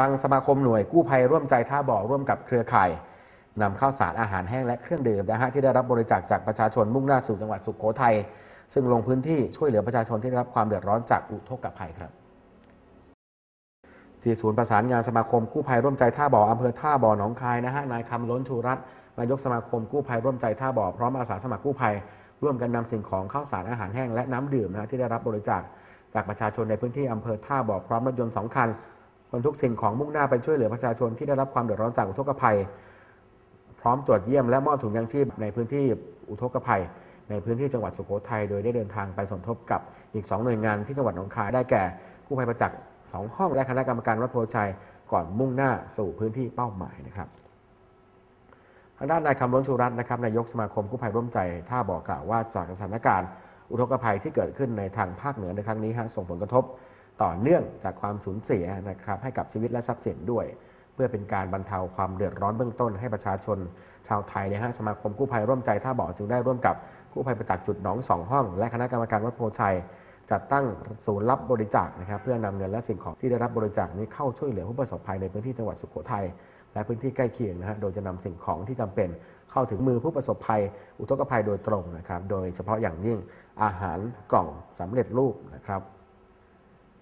ทางสมาคมหน่วยกู้ภัยร่วมใจท่าบ่อร่วมกับเครือข่ายนำข้าวสารอาหารแห้งและเครื่องดื่มนะฮะที่ได้รับบริจาคจากประชาชนมุ่งหน้าสู่จังหวัดสุโขทัยซึ่งลงพื้นที่ช่วยเหลือประชาชนที่ได้รับความเดือดร้อนจากอุทกภัยครับที่ศูนย์ประสานงานสมาคมกู้ภัยร่วมใจท่าบ่ออำเภอท่าบ่อหนองคายนะฮะนายคำล้นชูรัตน์นายกสมาคมกู้ภัยร่วมใจท่าบ่อพร้อมอาสาสมัครกู้ภัย ร่วมกันนำสิ่งของข้าวสารอาหารแห้งและน้ำดื่มนะฮะที่ได้รับบริจาคจากประชาชนในพื้นที่อำเภอท่าบ่อพร้อมรถยนต์สองคัน บรรทุกสิ่งของมุ่งหน้าไปช่วยเหลือประชาชนที่ได้รับความเดือดร้อนจากอุทกภัย พร้อมตรวจเยี่ยมและมอบถุงยางชีพในพื้นที่อุทกภัย ในพื้นที่จังหวัดสุโขทัยโดยได้เดินทางไปสมทบกับอีก 2 หน่วยงานที่จังหวัดหนองคายได้แก่กู้ภัยประจักษ์2ห้องและคณะกรรมการวัดโพชัยก่อนมุ่งหน้าสู่พื้นที่เป้าหมายนะครับทางด้านนายคำล้นชูรัตน์นะครับนายกสมาคมกู้ภัยร่วมใจท่าบ่อกล่าวว่าจากสถานการณ์อุทกภัยที่เกิดขึ้นในทางภาคเหนือในครั้งนี้ฮะส่งผลกระทบ ต่อเนื่องจากความสูญเสียนะครับให้กับชีวิตและทรัพย์สินด้วย เพื่อเป็นการบรรเทาความเดือดร้อนเบื้องต้น ให้ประชาชนชาวไทยนะฮะสมาคมกู้ภัยร่วมใจท่าบ่อจึงได้ร่วมกับกู้ภัยประจักษ์จุดหนองสองห้อง และคณะกรรมการวัดโพชัยจัดตั้งศูนย์รับบริจาคนะครับเพื่อนำเงินและสิ่งของที่ได้รับบริจาคนี้เข้าช่วยเหลือผู้ประสบภัยในพื้นที่จังหวัดสุโขทัยและพื้นที่ใกล้เคียงนะฮะโดยจะนำสิ่งของที่จำเป็นเข้าถึงมือผู้ประสบภัย อุทกภัยโดยตรงนะครับโดยเฉพาะอย่างยิ่งอาหารกล่องสำเร็จรูปนะครับ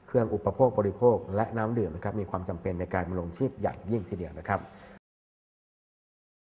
เครื่องอุปโภคบริโภค และน้ำดื่มนะครับมีความจำเป็นในการดำรงชีพอย่างยิ่งทีเดียวนะครับ